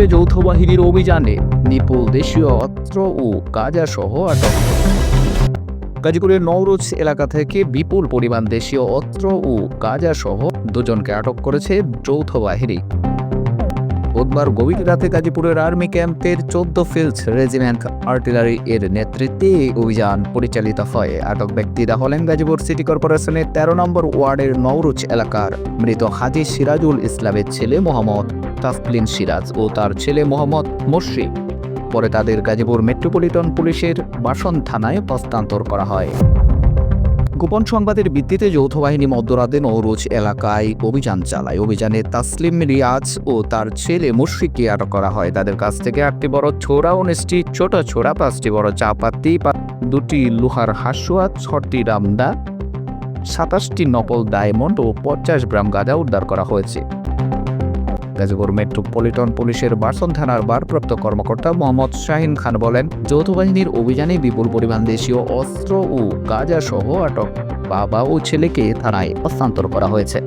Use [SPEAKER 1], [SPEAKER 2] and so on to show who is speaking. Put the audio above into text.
[SPEAKER 1] গাজীপুরে যৌথ বাহিনীর অভিযানে নিপুল দেশীয় অস্ত্র ও গাঁজাসহ আটক। গাজীপুরের নওরোজ এলাকা থেকে বিপুল পরিমাণ দেশীয় অস্ত্র ও গাঁজাসহ দুজনকে আটক করেছে যৌথ বাহিনী। বুধবার গভীর রাতে গাজীপুরের আর্মি ক্যাম্পের চোদ্দ ফিল্ড রেজিমেন্ট আর্টিলারি এর নেতৃত্বে অভিযান পরিচালিত হয়। আটক ব্যক্তিরা হলেন গাজীপুর সিটি কর্পোরেশনের তেরো নম্বর ওয়ার্ডের নওরুজ এলাকার মৃত হাজি সিরাজুল ইসলামের ছেলে মোহাম্মদ তাফলিন সিরাজ ও তার ছেলে মোহাম্মদ মুর্শিদ। পরে তাদের গাজীপুর মেট্রোপলিটন পুলিশের বাসন থানায় হস্তান্তর করা হয়। গোপন সংবাদের ভিত্তিতে যৌথ বাহিনী মধ্যরাতে নৌরুজ এলাকায় অভিযান চালায়। অভিযানে তাসলিম রিয়াজ ও তার ছেলে মুশফিককে আটক করা হয়। তাদের কাছ থেকে আটটি বড় ছোড়া উনিশটি ছোট ছোড়া, পাঁচটি বড় চাপাতি দুটি লোহার হাসুয়া, ছটি রামদা, সাতাশটি নকল ডায়মন্ড ও পঞ্চাশ গ্রাম গাঁজা উদ্ধার করা হয়েছে। গাজীপুর মেট্রোপলিটন পুলিশের বারসন থানার ভারপ্রাপ্ত কর্মকর্তা মোহাম্মদ শাহিন খান বলেন, যৌথ বাহিনীর অভিযানে বিপুল পরিমাণ দেশীয় অস্ত্র ও গাঁজা সহ আটক বাবা ও ছেলেকে থানায় হস্তান্তর করা হয়েছে।